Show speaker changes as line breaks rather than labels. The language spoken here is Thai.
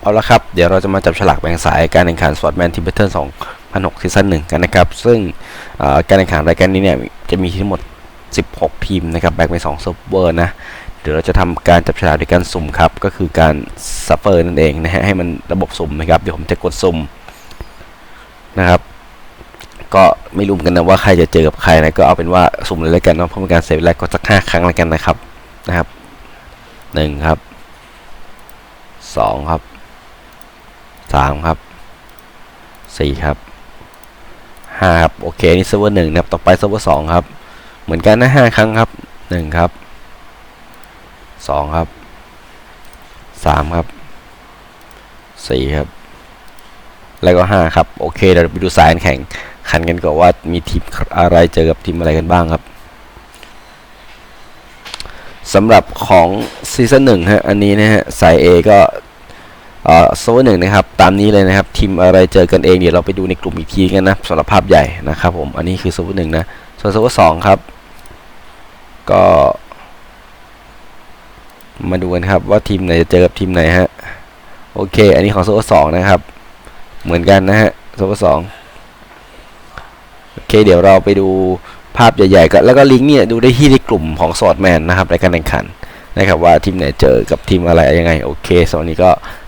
เอาละครับ เดี๋ยวเราจะมาจับฉลากแบ่งสายการแข่งขันสวอตแมนทีมเบเทิล2006ซีซั่นหนึ่งกันนะครับ ซึ่งการแข่งขันรายการนี้เนี่ยจะมีทั้งหมด 16 ทีมนะครับ แบ่งเป็น2เซิร์ฟเวอร์นะ เดี๋ยวเราจะทำการจับฉลากด้วยการสุ่มครับ ก็คือการซัฟเฟอร์นั่นเองนะฮะ ให้มันระบบสุ่มนะครับ เดี๋ยวผมจะกดสุ่มนะครับ ก็ไม่รู้เหมือนกันนะว่าใครจะเจอกับใครนะ ก็เอาเป็นว่าสุ่มเลยแล้วกันเนาะ เพราะเป็นการเสียเวลาก็สักห้าครั้งแล้วกันนะครับ นะครับหนึ่งครับสองครับ สามครับสี่ครับห้าครับโอเคนี่เซิร์ฟเวอร์หนึ่งนะครับต่อไปเซิร์ฟเวอร์สองครับ เหมือนกันนะห้าครั้งครับหนึ่งครับสองครับสามครับสี่ครับ แล้วก็ห้าครับ โอเคเดี๋ยวเราไปดูสายแข่งขันกันก่อนว่ามีทีมอะไรเจอกับทีมอะไรกันบ้างครับสำหรับของซีซั่นหนึ่งฮะอันนี้นะฮะสาย A ก็เอ่อ โซนหนึ่งนะครับ ตามนี้เลยนะครับ ทีมอะไรเจอกันเองเดี๋ยวเราไปดูในกลุ่มอีกทีกันนะสำหรับภาพใหญ่นะครับผม อันนี้คือโซนหนึ่งนะ ส่วนโซนสองครับ ก็ มาดูกันครับว่าทีมไหนจะเจอกับทีมไหนฮะ โอเค อันนี้ของโซนสองนะครับ เหมือนกันนะฮะโซนสองโอเค เดี๋ยวเราไปดูภาพใหญ่ๆกันแล้วก็ลิงก์เนี่ยดูได้ที่ในกลุ่มของสอดแมนนะครับในการแข่งขันนะครับว่าทีมไหนเจอกับทีมอะไรยังไง โอเคสำหรับวันนี้ก็